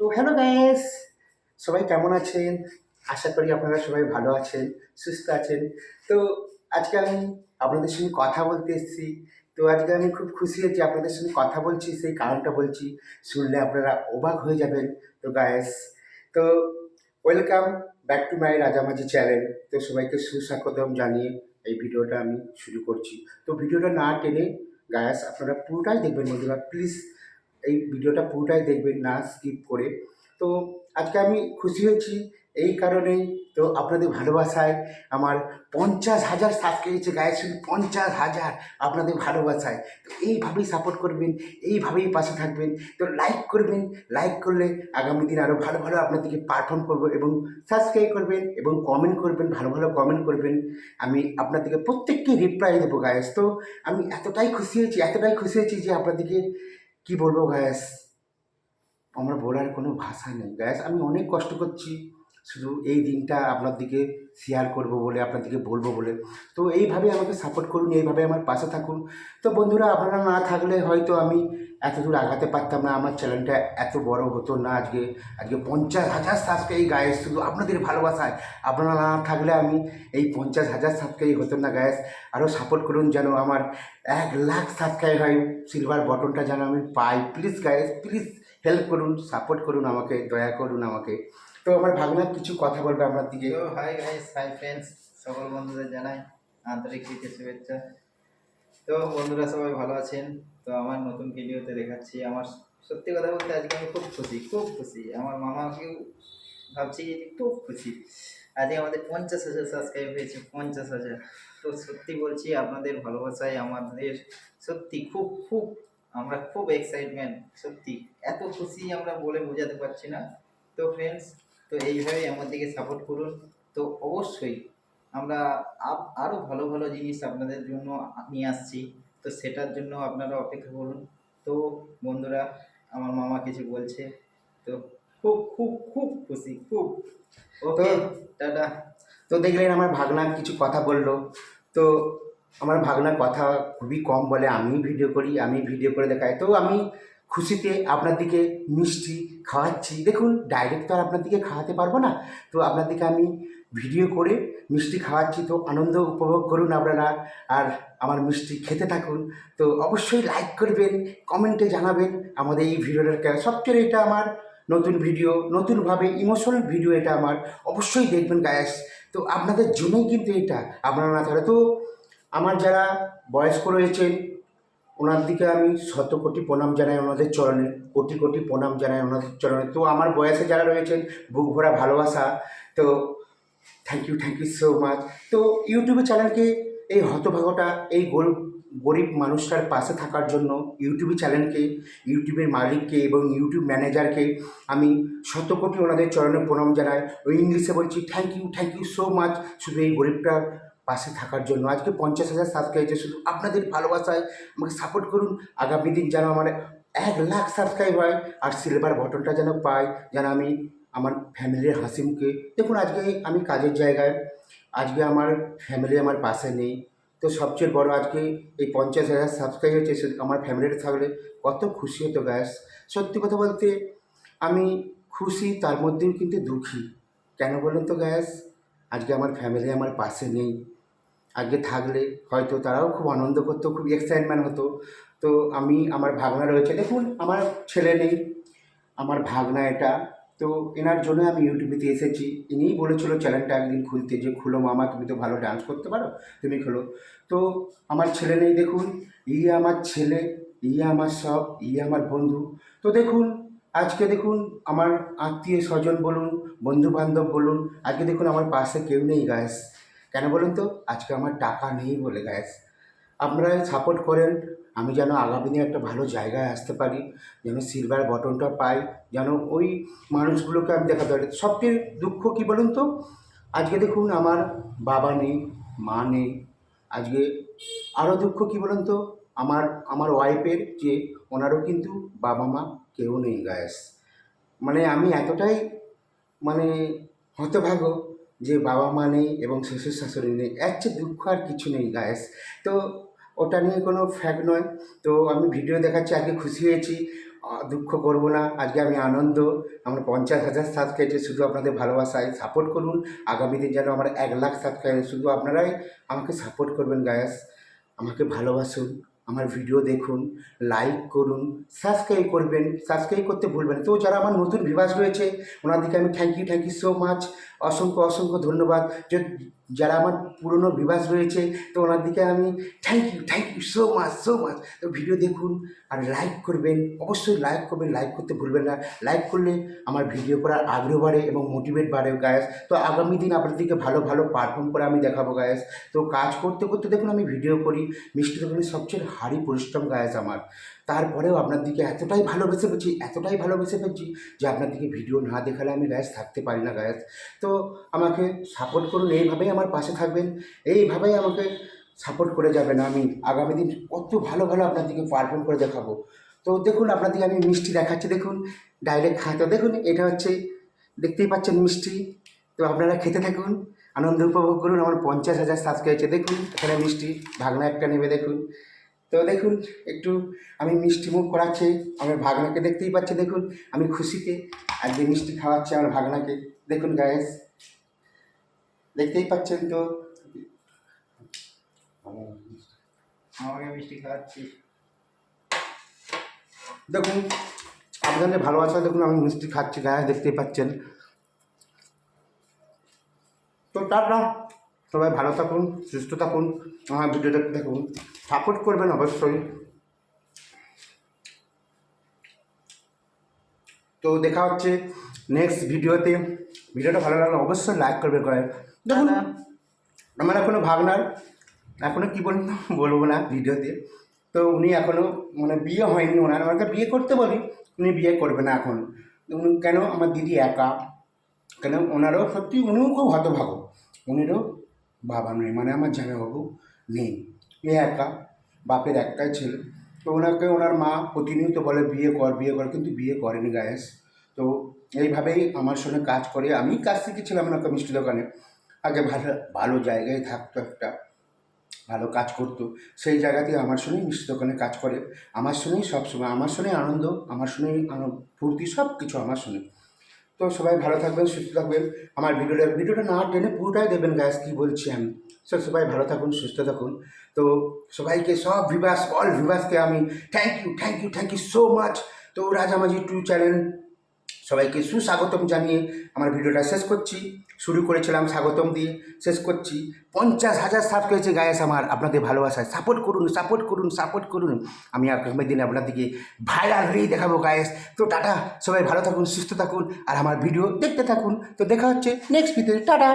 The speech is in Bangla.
তো হ্যালো গ্যাস সবাই কেমন আছেন? আশা করি আপনারা সবাই ভালো আছেন, সুস্থ আছেন। তো আজকে আমি আপনাদের সঙ্গে কথা বলতে এসেছি। তো আজকে আমি খুব খুশি হয়েছি আপনাদের সঙ্গে কথা বলছি, সেই কারণটা বলছি, শুনলে আপনারা অবাক হয়ে যাবেন। তো গায়েস তো welcome back to my Rajamajhi channel তো সবাইকে সুস্বাগতম জানিয়ে এই ভিডিওটা আমি শুরু করছি। তো ভিডিওটা না টেনে গায়াস আপনারা পুরোটাই দেখবেন বন্ধুরা। প্লিজ এই ভিডিওটা পুরোটাই দেখবেন, না স্কিপ করে। তো আজকে আমি খুশি হয়েছি এই কারণেই। তো আপনাদের ভালোবাসায় আমার পঞ্চাশ হাজার সাবস্ক্রাইব গায়ে শুধু পঞ্চাশ হাজার আপনাদের ভালোবাসায়। তো এইভাবেই সাপোর্ট করবেন, এইভাবেই পাশে থাকবেন। তো লাইক করবেন লাইক করলে আগামী দিন আরও ভালো ভালো আপনাদেরকে পারফর্ম করব এবং সাবস্ক্রাইব করবেন এবং কমেন্ট করবেন, ভালো ভালো কমেন্ট করবেন। আমি আপনাদেরকে প্রত্যেককে রিপ্লাই দেবো গায়েস তো আমি এতটাই খুশি হয়েছি, এতটাই খুশি হয়েছি যে আপনাদেরকে কি বলব গ্যাস আমার বলার কোনো ভাষা নেই। গ্যাস আমি অনেক কষ্ট করছি। শুধু এই দিনটা আপনার দিকে শেয়ার করব বলে আপনাদেরকে বলব বলে। তো এইভাবে আমাকে সাপোর্ট করুন, এইভাবে আমার পাশে থাকুন। তো বন্ধুরা, আপনারা না থাকলে হয়তো আমি এত দূর আগাতে পারতাম না, আমার চ্যানেলটা এত বড় হতো না আজকে। আজকে পঞ্চাশ হাজার সাবস্ক্রাইব গায়েস, শুধু আপনাদের ভালোবাসায়। আপনারা না থাকলে আমি এই পঞ্চাশ হাজার সাবস্ক্রাইব হতো না গায়েস। আরও সাপোর্ট করুন যেন আমার এক লাখ সাবস্ক্রাইব হয়। সিলভার বটনটা যেন আমি পাই। প্লিজ গায়েস প্লিজ হেল্প করুন সাপোর্ট করুন আমাকে, দয়া করুন আমাকে। তো আমার ভাবনা কিছু কথা বলবে আমার দিকে? হাই গাইস হাই ফ্রেন্ডস সকল বন্ধুদের জানাই আন্তরিক শুভেচ্ছা। তো বন্ধুরা সবাই ভালো আছেন? তো আমার নতুন ভিডিওতে দেখাচ্ছি। আমার সত্যি কথা বলতে আজকে আমি খুব খুশি খুব খুশি। আমার মামাকেও ভাবছি খুব খুশি। আজকে আমাদের পঞ্চাশ হাজার সাবস্ক্রাইব হয়েছে, পঞ্চাশ হাজার। তো সত্যি বলছি, আপনাদের ভালোবাসায় আমাদের সত্যি খুব খুব, আমরা খুব এক্সাইটমেন্ট সত্যি। এত খুশি আমরা বলে বোঝাতে পারছি না। তো ফ্রেন্ডস তো এইভাবেই আমার দিকে সাপোর্ট করুন। তো অবশ্যই আমরা আরও ভালো ভালো জিনিস আপনাদের জন্য নিয়ে আসছি। তো সেটার জন্য আপনারা অপেক্ষা করুন। তো বন্ধুরা আমার মামা কিছু বলছে। তো খুব খুব খুব খুশি খুব। Okay tata. তো দেখলেন আমার ভাগনা কিছু কথা বলল। তো আমার ভাগনা কথা খুবই কম বলে আমি ভিডিও করি আমি ভিডিও করে দেখাই। তো আমি খুশিতে আপনার দিকে মিষ্টি খাওয়াচ্ছি। দেখুন ডাইরেক্ট তো আর আপনার দিকে খাওয়াতে পারব না। তো আপনার দিকে আমি ভিডিও করে মিষ্টি খাওয়াচ্ছি, তো আনন্দ উপভোগ করুন আপনারা। আর আমার মিষ্টি খেতে থাকুন, তো অবশ্যই লাইক করবেন কমেন্টে জানাবেন আমাদের এই ভিডিওটার সবচেয়ে এটা আমার নতুন ভিডিও, নতুনভাবে ইমোশনাল ভিডিও এটা আমার। অবশ্যই দেখবেন গায়াস তো আপনাদের জন্যই কিন্তু এটা, আপনারা না থাকলে তো আমার যারা বয়স্ক রয়েছেন, ওনার দিকে আমি শত কোটি প্রণাম জানাই ওনাদের চরণে, কোটি কোটি প্রণাম জানাই ওনাদের চরণে। তো আমার বয়সে যারা রয়েছেন, বুক ভরা ভালোবাসা, তো thank you thank you so much তো ইউটিউবে চ্যানেলকে এই হতভাগটা, এই গরিব গরিব মানুষটার পাশে থাকার জন্য ইউটিউব চ্যানেলকে ইউটিউবের মালিককে এবং ইউটিউব ম্যানেজারকে আমি শত কোটি ওনাদের চরণে প্রণাম জানাই। ওই ইংলিশে বলছি thank you thank you so much শুধু এই গরিবটার পাশে থাকার জন্য। আজকে পঞ্চাশ হাজার সাবস্ক্রাইব শুধু আপনাদের ভালোবাসায় আমাকে সাপোর্ট করুন। আগামী দিন যেন আমার এক লাখ সাবস্ক্রাইব হয়, আর সিলভার বটনটা যেন পাই, যেন আমি আমার ফ্যামিলির হাসিমকে দেখুন, আজকে আমি কাজের জায়গায়, আজকে আমার ফ্যামিলি আমার পাশে নেই। তো সবচেয়ে বড় আজকে এই পঞ্চাশ হাজার সাবস্ক্রাইব শুধু আমার ফ্যামিলিটা থাকলে কত খুশি হতো গ্যাস সত্যি কথা বলতে, আমি খুশি, তার মধ্যেও কিন্তু দুঃখী। কেন বলুন তো গ্যাস আজকে আমার ফ্যামিলি আমার পাশে নেই। আজকে থাকলে হয়তো তারাও খুব আনন্দ করতো, খুব এক্সাইটমেন্ট হতো। তো আমি, আমার ভাগনা রয়েছে। দেখুন, আমার ছেলে নেই। আমার ভাগনা এটা। তো এনার জন্য আমি ইউটিউবেতে এসেছি। ইনিই বলেছিল চ্যানেলটা একদিন খুলতে যে, খুলো মামা, তুমি তো ভালো ডান্স করতে পারো, তুমি খোলো। তো আমার ছেলে নেই দেখুন ই আমার ছেলে ই আমার সব ই আমার বন্ধু। তো দেখুন, আজকে দেখুন আমার আত্মীয় স্বজন বলুন বন্ধু বান্ধব বলুন, আজকে দেখুন আমার পাশে কেউ নেই গ্যাস কেন বলুন তো? আজকে আমার টাকা নেই বলে গ্যাস আপনারা সাপোর্ট করেন আমি যেন আগামী দিনে একটা ভালো জায়গায় আসতে পারি, যেন সিলভার বটনটা পাই, যেন ওই মানুষগুলোকে আমি দেখাতে পারি সবচেয়ে দুঃখ কী বলুন তো? আজকে দেখুন আমার বাবা নেই, মা নেই। আজকে আরও দুঃখ কী বলুন তো? আমার আমার ওয়াইফের যে ওনারও কিন্তু বাবা মা কেউ নেই গ্যাস মানে আমি এতটাই মানে হতভাগ যে বাবা মা নেই এবং শ্বশুর শাশুড়ি নেই। এর চেয়ে দুঃখ আর কিছু নেই গ্যাস তো ওটা নিয়ে কোনো ফ্যাক্ট নয়। তো আমি ভিডিও দেখাচ্ছি, আজকে খুশি হয়েছি। দুঃখ করব না, আজকে আমি আনন্দ। আমার পঞ্চাশ হাজার সাবস্ক্রাইবে শুধু আপনাদের ভালোবাসায় সাপোর্ট করুন। আগামী দিন যেন আমার এক লাখ সাবস্ক্রাইব শুধু আপনারাই আমাকে সাপোর্ট করবেন গায়াস আমাকে ভালোবাসুন, আমার ভিডিও দেখুন লাইক করুন সাবস্ক্রাইব করবেন। সাবস্ক্রাইব করতে ভুলবেন তো যারা আমার নতুন ভিভাস রয়েছে, ওনাদেরকে আমি thank you thank you so much অসংখ্য অসংখ্য ধন্যবাদ। যে যারা আমার পুরনো ভিভাস রয়েছে, তো ওনার দিকে আমি thank you thank you so much so much তো ভিডিও দেখুন আর লাইক করবেন, অবশ্যই লাইক করবেন লাইক করতে ভুলবেন না। লাইক করলে আমার ভিডিও করার আগ্রহ বাড়ে এবং মোটিভেট বাড়ে গায়েস তো আগামী দিন আপনাদেরকে ভালো ভালো পারফর্ম করে আমি দেখাবো গায়েস তো কাজ করতে করতে দেখুন আমি ভিডিও করি। মিষ্টি সবচেয়ে হাড়ি পরিশ্রম গায়েস আমার। তারপরেও আপনার দিকে এতটাই ভালোবেসে পেয়েছি এতটাই ভালোবেসে পেয়েছি যে আপনার দিকে ভিডিও না দেখালে আমি গায়েস থাকতে পারি না, গায়েস। তো আমাকে সাপোর্ট করুন, এইভাবেই আমার পাশে থাকবেন, এইভাবেই আমাকে সাপোর্ট করে যাবেন আমি। আগামী দিন কত ভালো ভালো আপনার দিকে পারফর্ম করে দেখাবো। তো দেখুন, আপনার দিকে আমি মিষ্টি দেখাচ্ছি, দেখুন ডাইরেক্ট খাঁতো দেখুন, এটা হচ্ছে, দেখতেই পাচ্ছেন মিষ্টি। তো আপনারা খেতে থাকুন, আনন্দ উপভোগ করুন, আমার পঞ্চাশ হাজার সাবস্ক্রাইব দেখুন, এখানে মিষ্টি ভাগনা একটা নেবে, দেখুন। তো দেখুন একটু আমি মিষ্টি মুখ করাচ্ছি আমার ভাগনাকে দেখতেই পাচ্ছে দেখুন আমি খুশিতে আজকে মিষ্টি খাওয়াচ্ছি আমার ভাগনাকে। দেখুন গায়েস দেখতেই পাচ্ছেন তো? আমাকে মিষ্টি খাওয়াচ্ছিস দেখুন আপনাদের ভালোবাসা দেখুন আমি মিষ্টি খাচ্ছি গায়ে দেখতেই পাচ্ছেন। তো টাটা। সবাই ভালো থাকুন সুস্থ থাকুন আমার ভিডিও দেখতে থাকুন সাপোর্ট করবেন অবশ্যই। তো দেখা হচ্ছে নেক্সট ভিডিওতে। ভিডিওটা ভালো লাগলে অবশ্যই লাইক করবে করে। দেখুন। আমার এখনও ভাবনার এখনও কী বলব বলব না ভিডিওতে। তো উনি এখনও মানে বিয়ে হয়নি ওনার। আমাকে বিয়ে করতে বলি উনি বিয়ে করবে না এখন। উনি কেন? আমার দিদি একা। কেন? ওনারও সত্যি উনিও খুব হতভাগ। উনিরও বাবা নেই মানে আমার জামাইবাবু নেই। এ একা, বাপের একটাই ছেলে। তো ওনাকে, ওনার মা প্রতিনিয়ত বলে, বিয়ে কর বিয়ে কর। কিন্তু বিয়ে করেনি গায়েস। তো এইভাবেই আমার সঙ্গে কাজ করে। আমি কাজ শিখেছিলাম ওনাকে মিষ্টি দোকানে। আগে ভালো ভালো জায়গায় থাকতো একটা, ভালো কাজ করতো। সেই জায়গাতে আমার সঙ্গেই মিষ্টি দোকানে কাজ করে। আমার সঙ্গেই সবসময়, আমার সঙ্গেই আনন্দ, আমার সঙ্গেই ফুর্তি সব কিছু আমার সঙ্গে। তো সবাই ভালো থাকবেন, সুস্থ থাকবেন। আমার ভিডিওটা ভিডিওটা না টেনে পুরোটাই দেবেন গ্যাস কী বলছি আমি। সব সবাই ভালো থাকুন, সুস্থ থাকুন। তো সবাইকে সব ভিভাস অল ভিভাসকে আমি thank you thank you thank you so much তো রাজামাজি টু চ্যানেল সবাইকে সুস্বাগতম জানিয়ে আমার ভিডিওটা শেষ করছি। শুরু করেছিলাম স্বাগতম দিয়ে শেষ করছি। পঞ্চাশ হাজার সাপ করেছে গায়েস আমার। আপনাদের ভালোবাসায় সাপোর্ট করুন সাপোর্ট করুন সাপোর্ট করুন। আমি আগামী দিনে আপনাদেরকে ভাইরাল হয়েই দেখাবো গায়েস। তো টাটা, সবাই ভালো থাকুন, সুস্থ থাকুন। আর আমার ভিডিও দেখতে থাকুন। তো দেখা হচ্ছে নেক্সট ভিডিও টাটা।